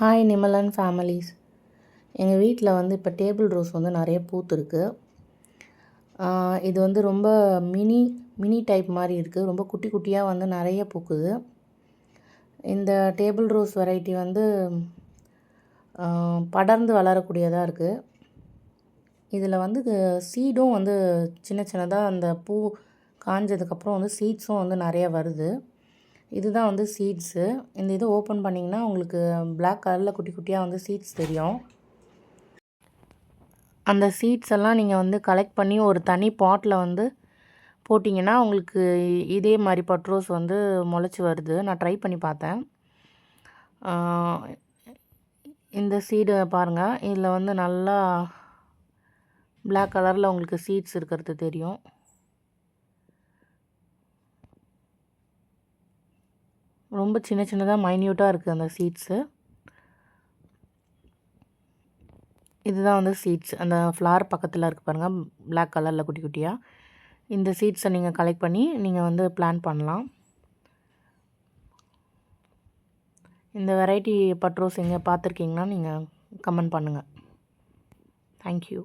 Hi நிமலன் families எங்கள் வீட்டில் வந்து இப்போ டேபிள் ரோஸ் வந்து நிறைய பூத்துருக்கு இது வந்து ரொம்ப மினி மினி டைப் மாதிரி இருக்குது ரொம்ப குட்டி குட்டியாக வந்து நிறைய பூக்குது. இந்த டேபிள் ரோஸ் வெரைட்டி வந்து படர்ந்து வளரக்கூடியதாக இருக்குது இதில் வந்து சீடும் வந்து சின்ன சின்னதாக அந்த பூ காஞ்சதுக்கப்புறம் வந்து சீட்ஸும் வந்து நிறைய வருது. இதுதான் வந்து சீட்ஸு இந்த இது ஓப்பன் பண்ணிங்கன்னா உங்களுக்கு பிளாக் கலரில் குட்டி குட்டியாக வந்து சீட்ஸ் தெரியும். அந்த சீட்ஸ் எல்லாம் நீங்கள் வந்து கலெக்ட் பண்ணி ஒரு தனி பாட்டில் வந்து போட்டிங்கன்னா உங்களுக்கு இதே மாதிரி பட்ரோஸ் வந்து முளைச்சி வருது. நான் ட்ரை பண்ணி பார்த்தேன். இந்த சீடு பாருங்கள் இதில் வந்து நல்லா பிளாக் கலரில் உங்களுக்கு சீட்ஸ் இருக்கிறது தெரியும். ரொம்ப சின்ன சின்னதாக மைன்யூட்டாக இருக்குது அந்த சீட்ஸு இதுதான் வந்து சீட்ஸ் அந்த ஃப்ளார் பக்கத்தில் இருக்குது பாருங்கள் பிளாக் கலரில் குட்டி குட்டியாக இந்த சீட்ஸை நீங்கள் கலெக்ட் பண்ணி நீங்கள் வந்து பிளான் பண்ணலாம். இந்த வெரைட்டி பட்ரோஸ் எங்கே பார்த்துருக்கீங்கன்னா நீங்கள் கமெண்ட் பண்ணுங்கள் தேங்க்யூ